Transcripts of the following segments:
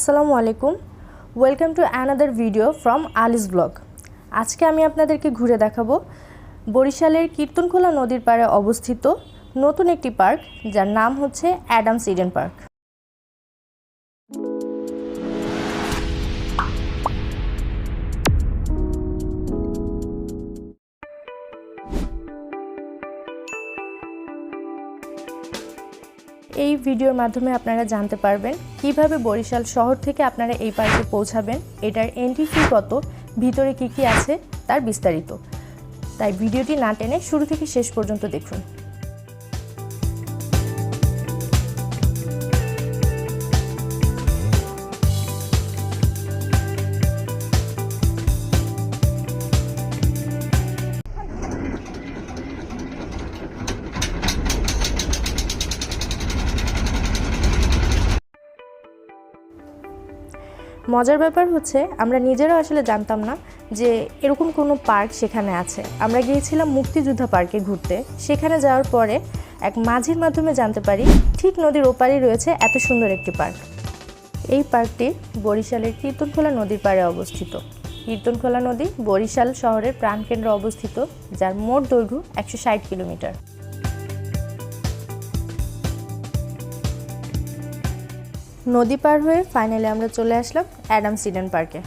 আসসালামু আলাইকুম। Welcome to another video from Ali's blog আজকে আমি আপনাদেরকে ঘুরে দেখাবো বরিশালের কীর্তনখোলা নদীর পাড়ে অবস্থিত নতুন একটি পার্ক, যার নাম হচ্ছে অ্যাডামস ইডেন পার্ক। ভিডিওর মাধ্যমে আপনারা জানতে পারবেন কীভাবে বরিশাল শহর থেকে আপনারা এই পার্কে পৌঁছাবেন, এটার এন্ট্রি ফি কত, ভিতরে কি কি আছে, তার বিস্তারিত। তাই ভিডিওটি না টেনে শুরু থেকে শেষ পর্যন্ত দেখুন। মজার ব্যাপার হচ্ছে, আমরা নিজেরাও আসলে জানতাম না যে এরকম কোনো পার্ক সেখানে আছে। আমরা গিয়েছিলাম মুক্তিযোদ্ধা পার্কে ঘুরতে। সেখানে যাওয়ার পরে এক মাঝির মাধ্যমে জানতে পারি, ঠিক নদীর ওপারেই রয়েছে এত সুন্দর একটি পার্ক। এই পার্কটি বরিশালের কীর্তনখোলা নদীর পাড়ে অবস্থিত। কীর্তনখোলা নদী বরিশাল শহরের প্রাণকেন্দ্রে অবস্থিত, যার মোট দৈর্ঘ্য একশো ষাট কিলোমিটার। নদী পার হয়ে ফাইনালি আমরা চলে আসলাম অ্যাডাম সিডেন পার্কে।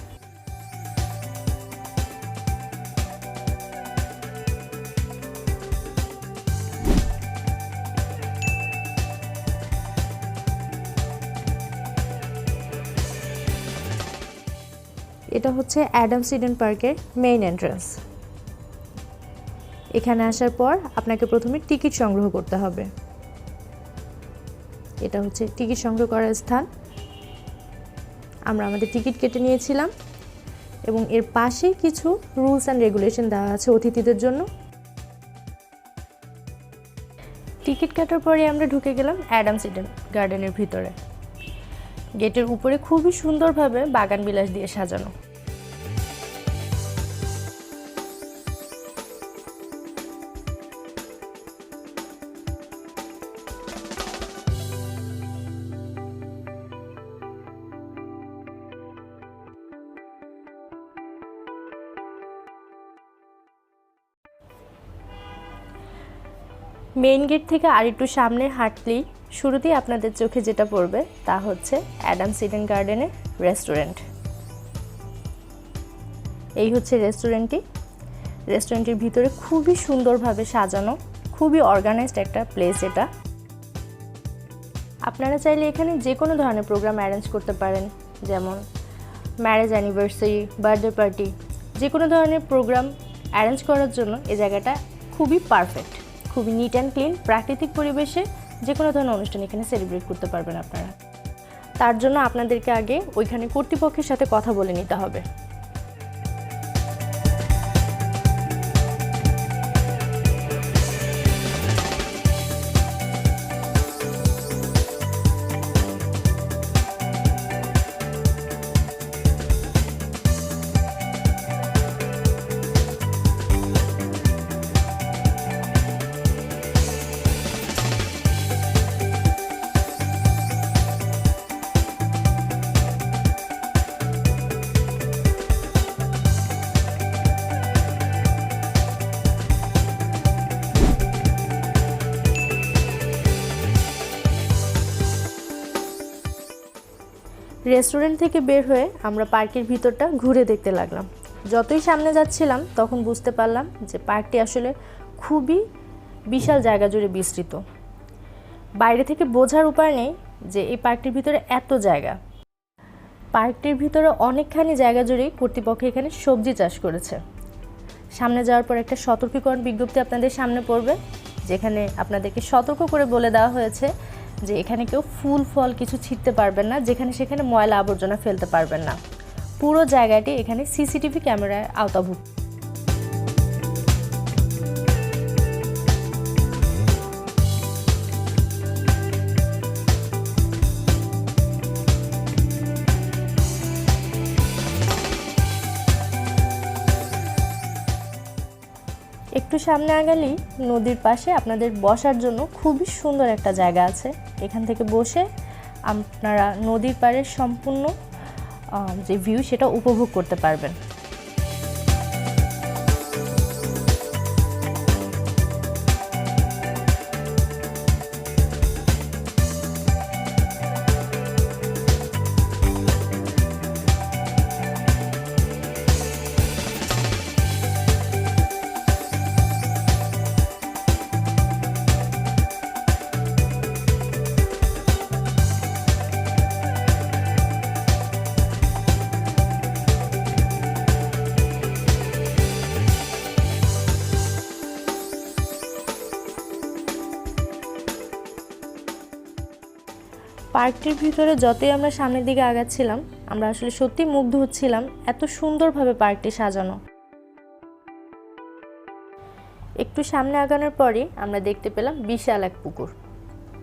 এটা হচ্ছে অ্যাডাম সিডেন পার্কের মেইন এন্ট্রান্স এখানে আসার পর আপনাকে প্রথমে টিকিট সংগ্রহ করতে হবে। এটা হচ্ছে টিকিট সংগ্রহ করার স্থান। আমরা আমাদের টিকিট কেটে নিয়েছিলাম এবং এর পাশে কিছু রুলস অ্যান্ড রেগুলেশন দেওয়া আছে অতিথিদের জন্য। টিকিট কাটার পরে আমরা ঢুকে গেলাম অ্যাডাম সিডেন গার্ডেনের ভিতরে। গেটের উপরে খুবই সুন্দরভাবে বাগান বিলাস দিয়ে সাজানো। মেইন গেট থেকে আর একটু সামনে হাঁটলেই শুরুতেই আপনাদের চোখে যেটা পড়বে তা হচ্ছে অ্যাডাম সিডেন গার্ডেনের রেস্টুরেন্ট। এই হচ্ছে রেস্টুরেন্টটি। রেস্টুরেন্টের ভিতরে খুবই সুন্দরভাবে সাজানো, খুবই অর্গানাইজড একটা প্লেস এটা। আপনারা চাইলে এখানে যে কোনো ধরনের প্রোগ্রাম অ্যারেঞ্জ করতে পারেন, যেমন ম্যারেজ অ্যানিভার্সারি বার্থডে পার্টি যে কোনো ধরনের প্রোগ্রাম অ্যারেঞ্জ করার জন্য এই জায়গাটা খুবই পারফেক্ট খুবই নিট অ্যান্ড ক্লিন প্রাকৃতিক পরিবেশে যে কোনো ধরনের অনুষ্ঠান এখানে সেলিব্রেট করতে পারবেন আপনারা। তার জন্য আপনাদেরকে আগে ওইখানে কর্তৃপক্ষের সাথে কথা বলে নিতে হবে। রেস্টুরেন্ট থেকে বের হয়ে আমরা পার্কের ভিতরটা ঘুরে দেখতে লাগলাম। যতই সামনে যাচ্ছিলাম, তখন বুঝতে পারলাম যে পার্কটি আসলে খুবই বিশাল জায়গা জুড়ে বিস্তৃত। বাইরে থেকে বোঝার উপায় নেই যে এই পার্কটির ভিতরে এত জায়গা। পার্কটির ভিতরে অনেকখানি জায়গা জুড়েই কর্তৃপক্ষ এখানে সবজি চাষ করেছে। সামনে যাওয়ার পর একটা সতর্কীকরণ বিজ্ঞপ্তি আপনাদের সামনে পড়বে, যেখানে আপনাদেরকে সতর্ক করে বলে দেওয়া হয়েছে যে এখানে কেউ ফুল ফল কিছু ছিটতে পারবেন না, যেখানে সেখানে ময়লা আবর্জনা ফেলতে পারবেন না। পুরো জায়গাটি এখানে সিসিটিভি ক্যামেরায় আওতাভুক্ত। সামনে আগালেই নদীর পাশে আপনাদের বসার জন্য খুবই সুন্দর একটা জায়গা আছে। এখান থেকে বসে আপনারা নদীর পাড়ের সম্পূর্ণ যে ভিউ সেটা উপভোগ করতে পারবেন। পার্কটির ভিতরে যতই আমরা সামনের দিকে আগাচ্ছিলাম, আমরা আসলে সত্যি মুগ্ধ হচ্ছিলাম এত সুন্দরভাবে পার্কটি সাজানো। একটু সামনে আগানোর পরই আমরা দেখতে পেলাম বিশাল এক পুকুর,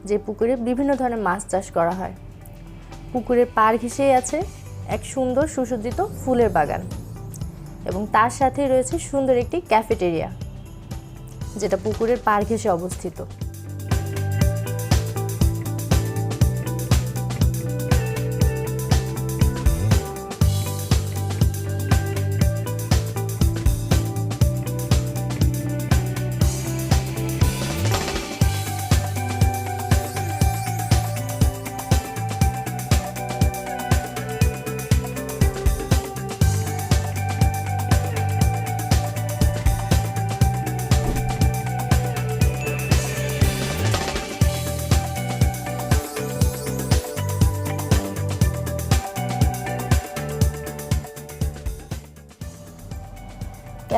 যে পুকুরে বিভিন্ন ধরনের মাছ চাষ করা হয়। পুকুরের পার ঘেঁষেই আছে এক সুন্দর সুসজ্জিত ফুলের বাগান এবং তার সাথেই রয়েছে সুন্দর একটি ক্যাফেটেরিয়া, যেটা পুকুরের পার ঘেঁষে অবস্থিত।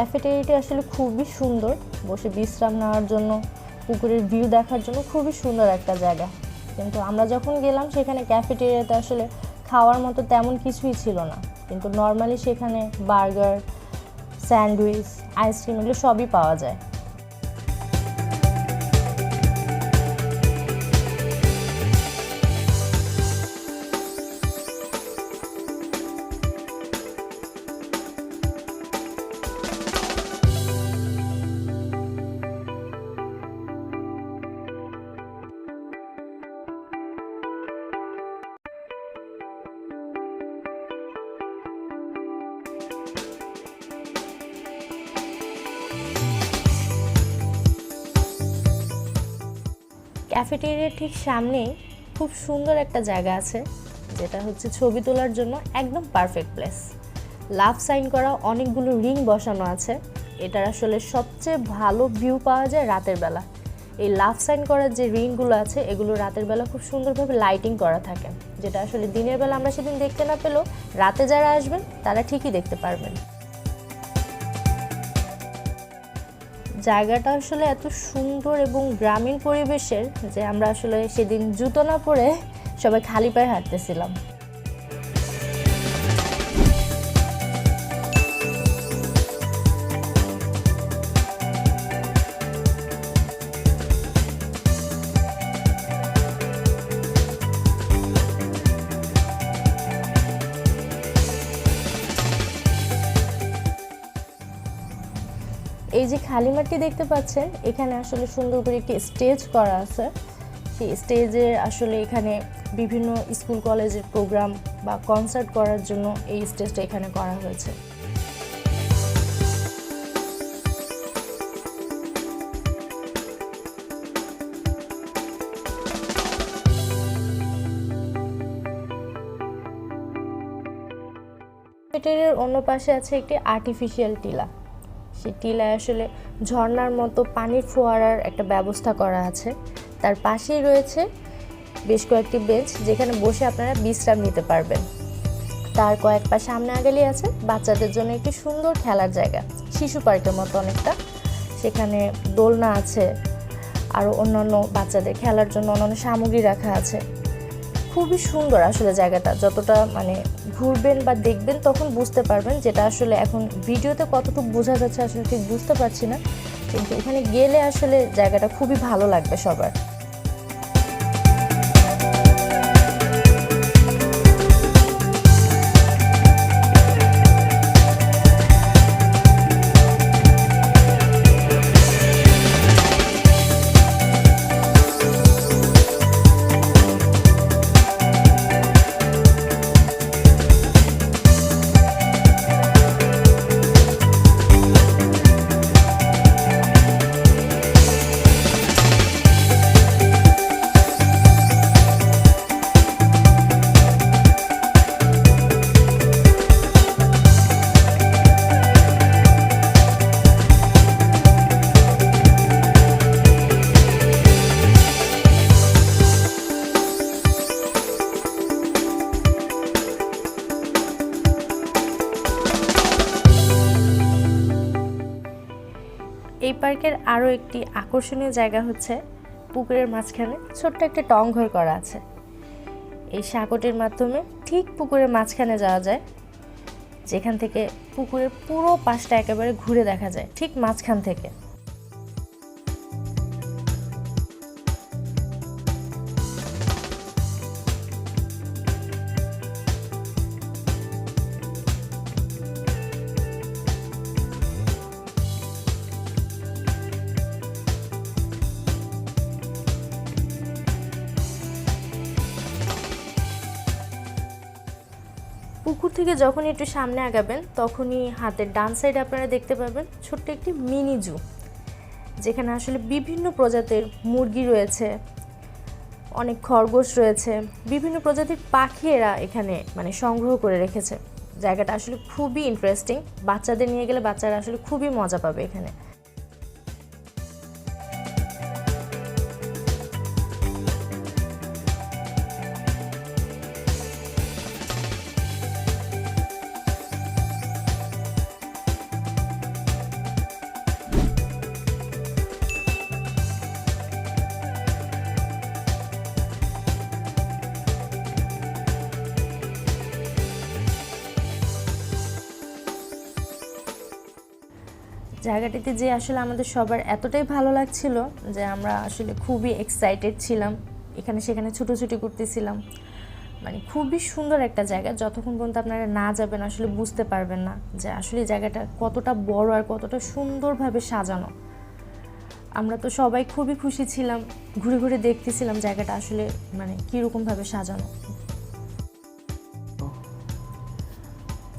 ক্যাফেটেরিয়াটি আসলে খুবই সুন্দর। বসে বিশ্রাম নেওয়ার জন্য, পুকুরের ভিউ দেখার জন্য খুবই সুন্দর একটা জায়গা। কিন্তু আমরা যখন গেলাম, সেখানে ক্যাফেটেরিয়াতে আসলে খাওয়ার মতো তেমন কিছুই ছিল না। কিন্তু নর্মালি সেখানে বার্গার স্যান্ডউইচ আইসক্রিম এগুলো সবই পাওয়া যায়। ক্যাফেটেরিয়ার ঠিক সামনেই খুব সুন্দর একটা জায়গা আছে, যেটা হচ্ছে ছবি তোলার জন্য একদম পারফেক্ট প্লেস লাভ সাইন করা অনেকগুলো রিং বসানো আছে, এটার আসলে সবচেয়ে ভালো ভিউ পাওয়া যায় রাতের বেলা। এই লাভ সাইন করার যে রিংগুলো আছে, এগুলো রাতের বেলা খুব সুন্দরভাবে লাইটিং করা থাকে, যেটা আসলে দিনের বেলা আমরা সেদিন দেখতে না পেলেও রাতে যারা আসবেন, তারা ঠিকই দেখতে পারবেন। জায়গাটা আসলে এত সুন্দর এবং গ্রামীণ পরিবেশের যে আমরা আসলে সেদিন জুতো না পরে সবাই খালি পায়ে হাঁটতেছিলাম। এই যে খালি মাঠটি দেখতে পাচ্ছেন, এখানে আসলে সুন্দর করে একটি স্টেজ করা আছে। সেই স্টেজে আসলে এখানে বিভিন্ন স্কুল কলেজের প্রোগ্রাম বা কনসার্ট করার জন্য এই স্টেজটা এখানে করা হয়েছে। অন্য পাশে আছে একটি আর্টিফিশিয়াল টিলা। সেই টিলায় আসলে ঝর্ণার মতো পানির ফোয়ারার একটা ব্যবস্থা করা আছে। তার পাশেই রয়েছে বেশ কয়েকটি বেঞ্চ যেখানে বসে আপনারা বিশ্রাম নিতে পারবেন। তার কয়েক পা সামনে আগালি আছে, বাচ্চাদের জন্য একটি সুন্দর খেলার জায়গা। শিশু পার্কের মতো অনেকটা। সেখানে দোলনা আছে আরও অন্যান্য বাচ্চাদের খেলার জন্য অন্যান্য সামগ্রী রাখা আছে। খুবই সুন্দর আসলে জায়গাটা। যতটা মানে ঘুরবেন বা দেখবেন তখন বুঝতে পারবেন যেটা আসলে এখন ভিডিওতে কতটুকু বোঝা যাচ্ছে আসলে ঠিক বুঝতে পারছি না। কিন্তু এখানে গেলে আসলে জায়গাটা খুবই ভালো লাগবে সবার। পার্কের আরও একটি আকর্ষণীয় জায়গা হচ্ছে পুকুরের মাঝখানে ছোট্ট একটা টং ঘর করা আছে। এই সাঁকোটির মাধ্যমে ঠিক পুকুরের মাঝখানে যাওয়া যায়, যেখান থেকে পুকুরের পুরো পাশটা একেবারে ঘুরে দেখা যায়, ঠিক মাঝখান থেকে। পুকুর থেকে যখন একটু সামনে আগাবেন, তখনই হাতের ডান সাইডে আপনারা দেখতে পাবেন ছোট্ট একটি মিনি জু যেখানে আসলে বিভিন্ন প্রজাতির মুরগি রয়েছে, অনেক খরগোশ রয়েছে, বিভিন্ন প্রজাতির পাখি এরা এখানে মানে সংগ্রহ করে রেখেছে। জায়গাটা আসলে খুবই ইন্টারেস্টিং বাচ্চাদের নিয়ে গেলে বাচ্চারা আসলে খুবই মজা পাবে এখানে। জায়গাটিতে যে আসলে আমাদের সবার এতটাই ভালো লাগছিল যে আমরা আসলে খুবই এক্সাইটেড ছিলাম। এখানে সেখানে ছুটোছুটি করতেছিলাম। মানে খুবই সুন্দর একটা জায়গা। যতক্ষণ পর্যন্ত আপনারা না যাবেন, আসলে বুঝতে পারবেন না যে আসলে জায়গাটা কতটা বড় আর কতটা সুন্দরভাবে সাজানো। আমরা তো সবাই খুবই খুশি ছিলাম, ঘুরে ঘুরে দেখতেছিলাম জায়গাটা আসলে মানে কীরকমভাবে সাজানো।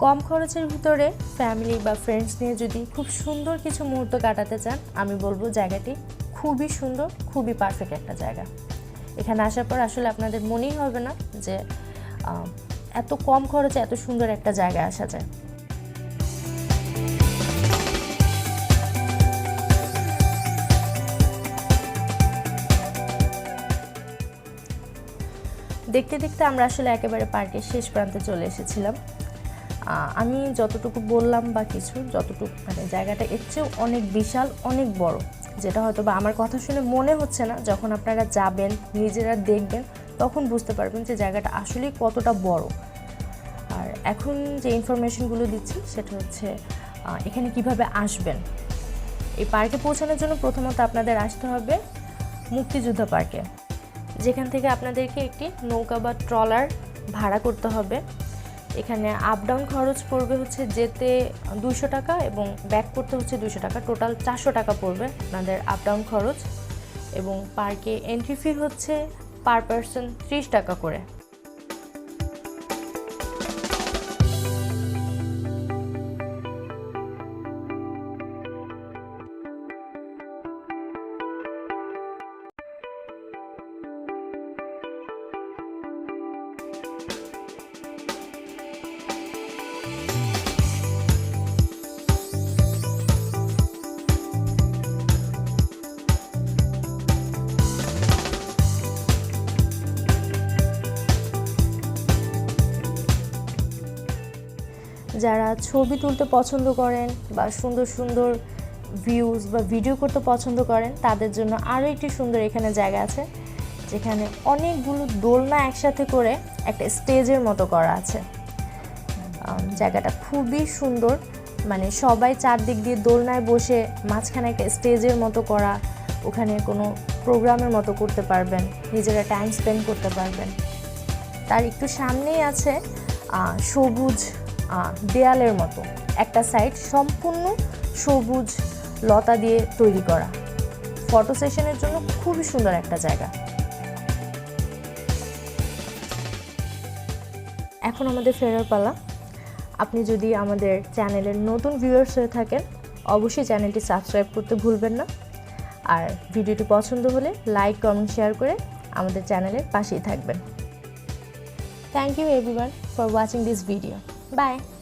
কম খরচের ভিতরে ফ্যামিলি বা ফ্রেন্ডস নিয়ে যদি খুব সুন্দর কিছু মুহূর্ত কাটাতে চান, আমি বলব জায়গাটি খুবই সুন্দর, খুবই পারফেক্ট একটা জায়গা। এখানে আসার পর আসলে আপনাদের মনেই হবে না যে এত কম খরচে এত সুন্দর একটা জায়গায় আসা যায়। দেখতে দেখতে আমরা আসলে একেবারে পার্কের শেষ প্রান্তে চলে এসেছিলাম। আমি যতটুকু বললাম বা কিছু, যতটুকু মানে জায়গাটা এর চেয়েও অনেক বিশাল, অনেক বড়, যেটা হয়তো বা আমার কথা শুনে মনে হচ্ছে না। যখন আপনারা যাবেন, নিজেরা দেখবেন, তখন বুঝতে পারবেন যে জায়গাটা আসলেই কতটা বড়। আর এখন যে ইনফরমেশনগুলো দিচ্ছি, সেটা হচ্ছে এখানে কীভাবে আসবেন? এই পার্কে পৌঁছানোর জন্য প্রথমত আপনাদের আসতে হবে মুক্তিযোদ্ধা পার্কে। যেখান থেকে আপনাদেরকে একটি নৌকা বা ট্রলার ভাড়া করতে হবে। এখানে আপ ডাউন খরচ পড়বে হচ্ছে যেতে দুশো টাকা এবং ব্যাক করতে হচ্ছে দুশো টাকা। টোটাল চারশো টাকা পড়বে আপনাদের আপ ডাউন খরচ এবং পার্কে এন্ট্রি ফি হচ্ছে পার পারসন ত্রিশ টাকা করে। যারা ছবি তুলতে পছন্দ করেন বা সুন্দর সুন্দর ভিউজ বা ভিডিও করতে পছন্দ করেন, তাদের জন্য আরও একটি সুন্দর এখানে জায়গা আছে, যেখানে অনেকগুলো দোলনা একসাথে করে একটা স্টেজের মতো করা আছে। জায়গাটা খুবই সুন্দর মানে সবাই চারদিক দিয়ে দোলনায় বসে মাঝখানে একটা স্টেজের মতো করা, ওখানে কোনো প্রোগ্রামের মতো করতে পারবেন, নিজেরা টাইম স্পেন্ড করতে পারবেন। তার একটু সামনেই আছে সবুজ দেয়ালের মতো। একটা সাইড সম্পূর্ণ সবুজ লতা দিয়ে তৈরি করা। ফটো সেশনের জন্য খুবই সুন্দর একটা জায়গা। এখন আমাদের ফেরার পালা। আপনি যদি আমাদের চ্যানেলের নতুন ভিউয়ার্স হয়ে থাকেন, অবশ্যই চ্যানেলটি সাবস্ক্রাইব করতে ভুলবেন না। আর ভিডিওটি পছন্দ হলে লাইক কমেন্ট শেয়ার করে আমাদের চ্যানেলের পাশেই থাকবেন। Thank you everyone for watching this video. Bye.